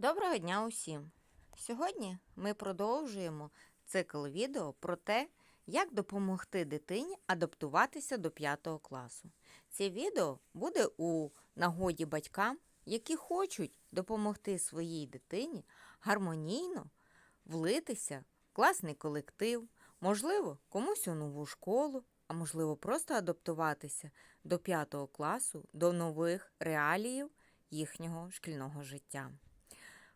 Доброго дня усім! Сьогодні ми продовжуємо цикл відео про те, як допомогти дитині адаптуватися до 5 класу. Це відео буде у нагоді батькам, які хочуть допомогти своїй дитині гармонійно влитися в класний колектив, можливо, комусь у нову школу, а можливо, просто адаптуватися до 5 класу, до нових реаліїв їхнього шкільного життя.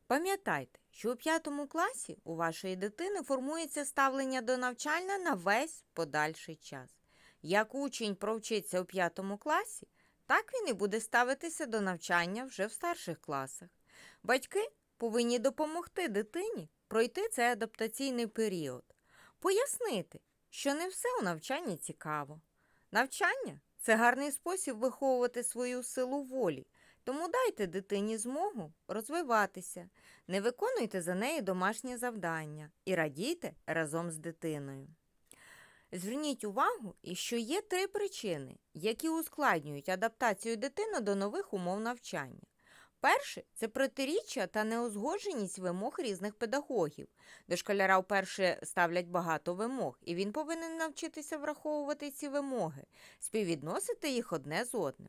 Пам'ятайте, що у п'ятому класі у вашої дитини формується ставлення до навчання на весь подальший час. Як учень провчиться у п'ятому класі, так він і буде ставитися до навчання вже в старших класах. Батьки повинні допомогти дитині пройти цей адаптаційний період, пояснити, що не все у навчанні цікаво. Навчання це гарний спосіб виховувати свою силу волі. Тому дайте дитині змогу розвиватися, не виконуйте за неї домашнє завдання і радійте разом з дитиною. Зверніть увагу, що є три причини, які ускладнюють адаптацію дитини до нових умов навчання. Перше це протиріччя та неузгодженість вимог різних педагогів. До школяра вперше ставлять багато вимог, і він повинен навчитися враховувати ці вимоги, співвідносити їх одне з одним.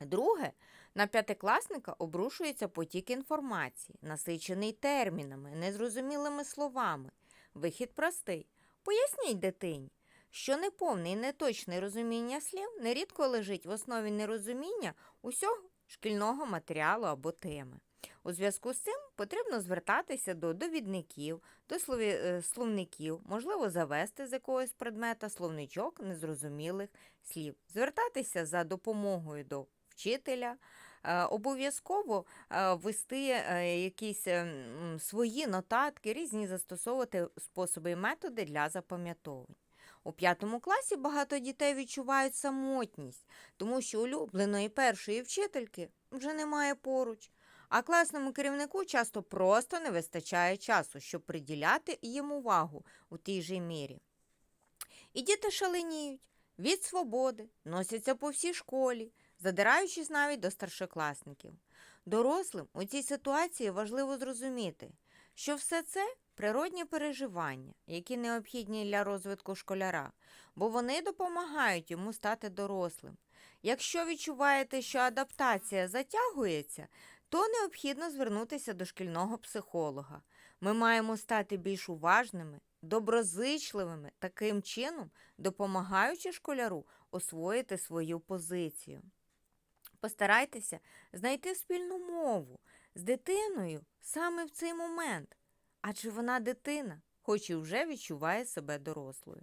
Друге, на п'ятикласника обрушується потік інформації, насичений термінами, незрозумілими словами. Вихід простий. Поясніть дитині, що неповне і неточне розуміння слів нерідко лежить в основі нерозуміння усього шкільного матеріалу або теми. У зв'язку з цим потрібно звертатися до довідників, до е, словників, можливо, завести з якогось предмета словничок незрозумілих слів, звертатися за допомогою до вчителя, е, обов'язково е, ввести е, якісь свої нотатки, різні застосовувати способи і методи для запам'ятовування. У п'ятому класі багато дітей відчувають самотність, тому що улюбленої першої вчительки вже немає поруч, а класному керівнику часто просто не вистачає часу, щоб приділяти їм увагу у тій же мірі. І діти шаленіють від свободи, носяться по всій школі, задираючись навіть до старшокласників. Дорослим у цій ситуації важливо зрозуміти, що все це природні переживання, які необхідні для розвитку школяра, бо вони допомагають йому стати дорослим. Якщо відчуваєте, що адаптація затягується, то необхідно звернутися до шкільного психолога. Ми маємо стати більш уважними, доброзичливими, таким чином допомагаючи школяру освоїти свою позицію. Постарайтеся знайти спільну мову з дитиною саме в цей момент, адже вона дитина, хоч і вже відчуває себе дорослою.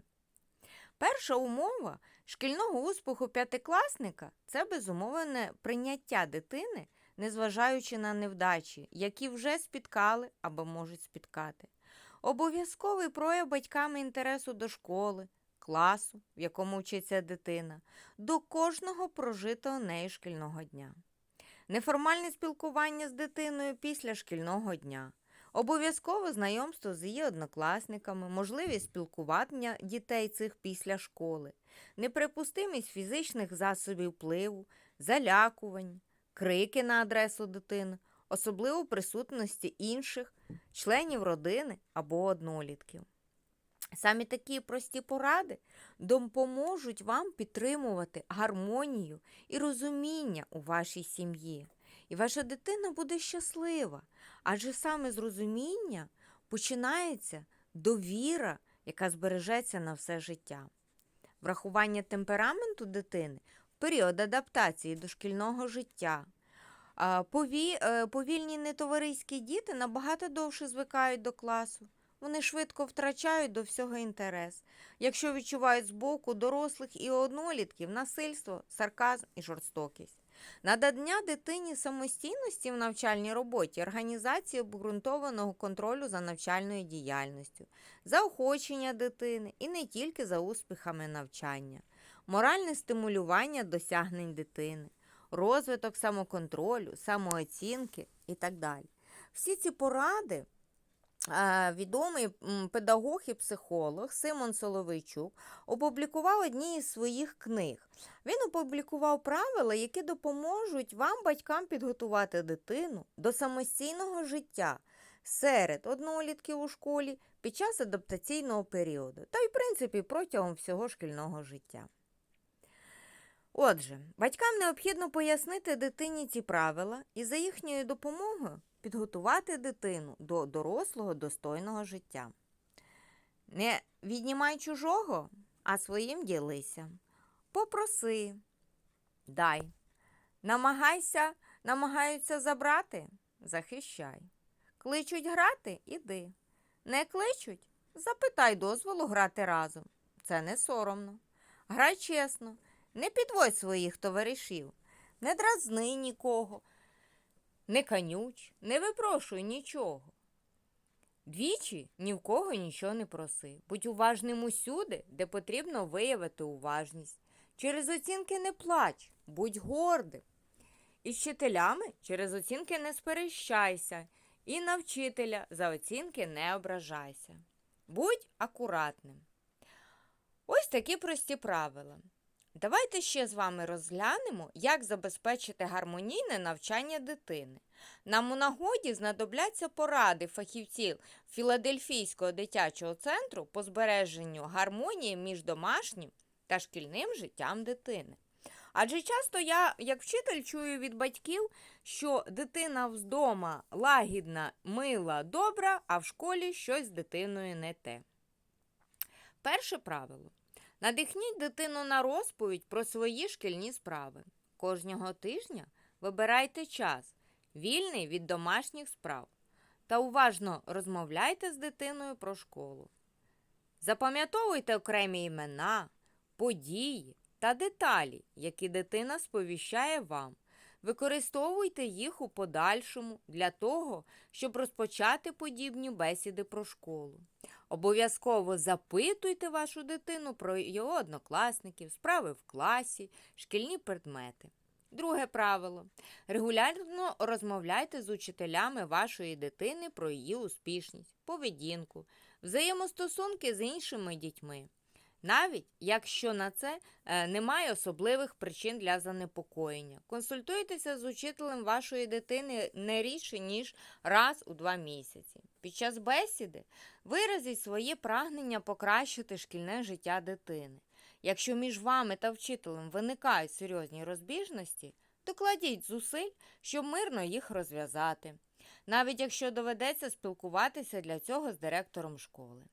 Перша умова шкільного успіху п'ятикласника це безумовне прийняття дитини, незважаючи на невдачі, які вже спіткали або можуть спіткати. Обов'язковий прояв батьками інтересу до школи, класу, в якому вчиться дитина, до кожного прожитого нею шкільного дня. Неформальне спілкування з дитиною після шкільного дня. Обов'язково знайомство з її однокласниками, можливість спілкування дітей цих після школи, неприпустимість фізичних засобів впливу, залякувань, крики на адресу дитини, особливо присутності інших членів родини або однолітків. Саме такі прості поради допоможуть вам підтримувати гармонію і розуміння у вашій сім'ї. І ваша дитина буде щаслива, адже саме з розуміння починається довіра, яка збережеться на все життя. Врахування темпераменту дитини в період адаптації до шкільного життя. Е, повільні нетовариські діти набагато довше звикають до класу. Вони швидко втрачають до всього інтерес, якщо відчувають з боку дорослих і однолітків насильство, сарказм і жорстокість. Надання дитині самостійності в навчальній роботі, організації обґрунтованого контролю за навчальною діяльністю, заохочення дитини і не тільки за успіхами навчання, моральне стимулювання досягнень дитини, розвиток самоконтролю, самооцінки і так далі. Всі ці поради відомий педагог і психолог Симон Соловейчук опублікував одні із своїх книг. Він опублікував правила, які допоможуть вам, батькам, підготувати дитину до самостійного життя серед однолітків у школі під час адаптаційного періоду та й, в принципі, протягом всього шкільного життя. Отже, батькам необхідно пояснити дитині ці правила і за їхньою допомогою підготувати дитину до дорослого достойного життя. Не віднімай чужого, а своїм ділися. Попроси, дай. Намагайся, намагаються забрати, захищай. Кличуть грати іди. Не кличуть, запитай дозволу грати разом. Це не соромно. Грай чесно, не підводь своїх товаришів, не дразни нікого, не канюч, не випрошуй нічого. Двічі ні в кого нічого не проси. Будь уважним усюди, де потрібно виявити уважність. Через оцінки не плач, будь гордим. Із вчителями через оцінки не сперещайся, і на вчителя за оцінки не ображайся. Будь акуратним. Ось такі прості правила. Давайте ще з вами розглянемо, як забезпечити гармонійне навчання дитини. Нам у нагоді знадобляться поради фахівців Філадельфійського дитячого центру по збереженню гармонії між домашнім та шкільним життям дитини. Адже часто я, як вчитель, чую від батьків, що дитина вдома лагідна, мила, добра, а в школі щось з дитиною не те. Перше правило. Надихніть дитину на розповідь про свої шкільні справи. Кожного тижня вибирайте час, вільний від домашніх справ, та уважно розмовляйте з дитиною про школу. Запам'ятовуйте окремі імена, події та деталі, які дитина сповіщає вам. Використовуйте їх у подальшому для того, щоб розпочати подібні бесіди про школу. Обов'язково запитуйте вашу дитину про його однокласників, справи в класі, шкільні предмети. Друге правило. Регулярно розмовляйте з учителями вашої дитини про її успішність, поведінку, взаємостосунки з іншими дітьми. Навіть якщо на це е, немає особливих причин для занепокоєння. Консультуйтеся з учителем вашої дитини не рідше, ніж раз у два місяці. Під час бесіди виразіть своє прагнення покращити шкільне життя дитини. Якщо між вами та вчителем виникають серйозні розбіжності, докладіть зусиль, щоб мирно їх розв'язати. Навіть якщо доведеться спілкуватися для цього з директором школи.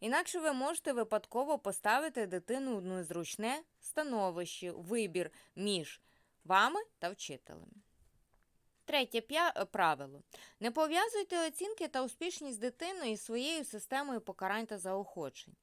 Інакше ви можете випадково поставити дитину в незручне становище, вибір між вами та вчителем. Третє правило. Не пов'язуйте оцінки та успішність дитиною із своєю системою покарань та заохочень.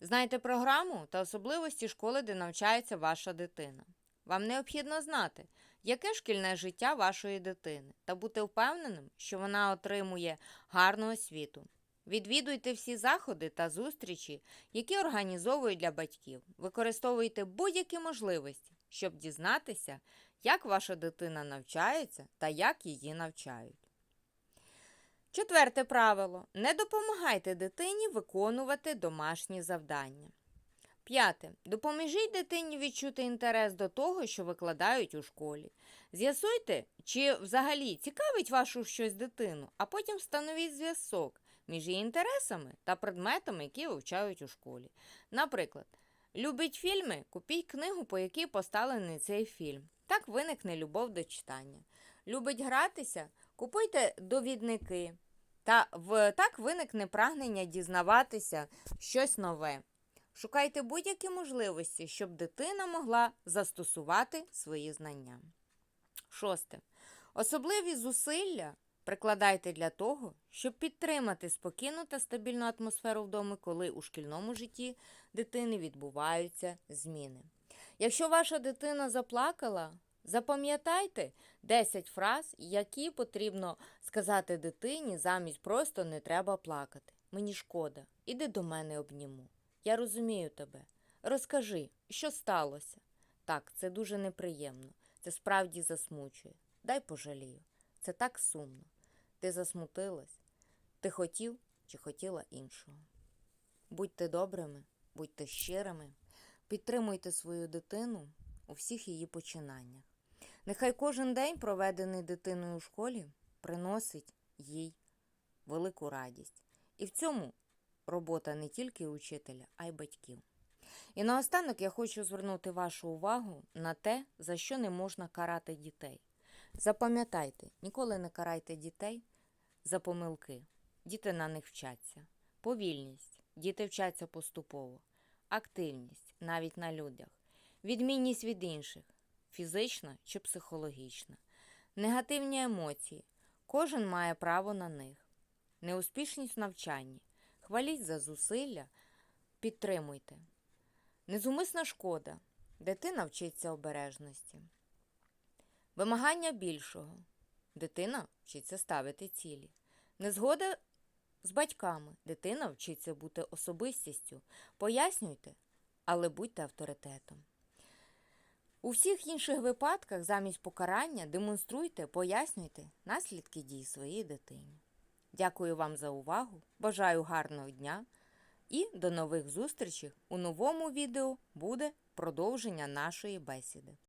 Знайте програму та особливості школи, де навчається ваша дитина. Вам необхідно знати, яке шкільне життя вашої дитини, та бути впевненим, що вона отримує гарну освіту. Відвідуйте всі заходи та зустрічі, які організовують для батьків. Використовуйте будь-які можливості, щоб дізнатися, як ваша дитина навчається та як її навчають. Четверте правило. Не допомагайте дитині виконувати домашні завдання. П'яте. Допоможіть дитині відчути інтерес до того, що викладають у школі. З'ясуйте, чи взагалі цікавить вашу щось дитину, а потім встановіть зв'язок між її інтересами та предметами, які вивчають у школі. Наприклад, любить фільми, купіть книгу, по якій поставлений цей фільм. Так виникне любов до читання. Любить гратися, купуйте довідники. Та в, так виникне прагнення дізнаватися щось нове. Шукайте будь-які можливості, щоб дитина могла застосувати свої знання. Шосте. Особливі зусилля прикладайте для того, щоб підтримати спокійну та стабільну атмосферу вдома, коли у шкільному житті дитини відбуваються зміни. Якщо ваша дитина заплакала, запам'ятайте 10 фраз, які потрібно сказати дитині замість просто не треба плакати. Мені шкода, іди до мене обніму. Я розумію тебе. Розкажи, що сталося? Так, це дуже неприємно. Це справді засмучує. Дай пожалію. Це так сумно. Ти засмутилась. Ти хотів, чи хотіла іншого. Будьте добрими, будьте щирими, підтримуйте свою дитину у всіх її починаннях. Нехай кожен день, проведений дитиною у школі, приносить їй велику радість. І в цьому робота не тільки учителя, а й батьків. І наостанок я хочу звернути вашу увагу на те, за що не можна карати дітей. Запам'ятайте, ніколи не карайте дітей за помилки. Діти на них вчаться. Повільність. Діти вчаться поступово. Активність навіть на людях. Відмінність від інших фізична чи психологічна. Негативні емоції. Кожен має право на них. Неуспішність в навчанні. Хваліть за зусилля, підтримуйте. Незумисна шкода. Дитина вчиться обережності. Вимагання більшого. Дитина вчиться ставити цілі. Незгода з батьками. Дитина вчиться бути особистістю. Пояснюйте, але будьте авторитетом. У всіх інших випадках замість покарання демонструйте, пояснюйте наслідки дій своєї дитині. Дякую вам за увагу. Бажаю гарного дня і до нових зустрічей. У новому відео буде продовження нашої бесіди.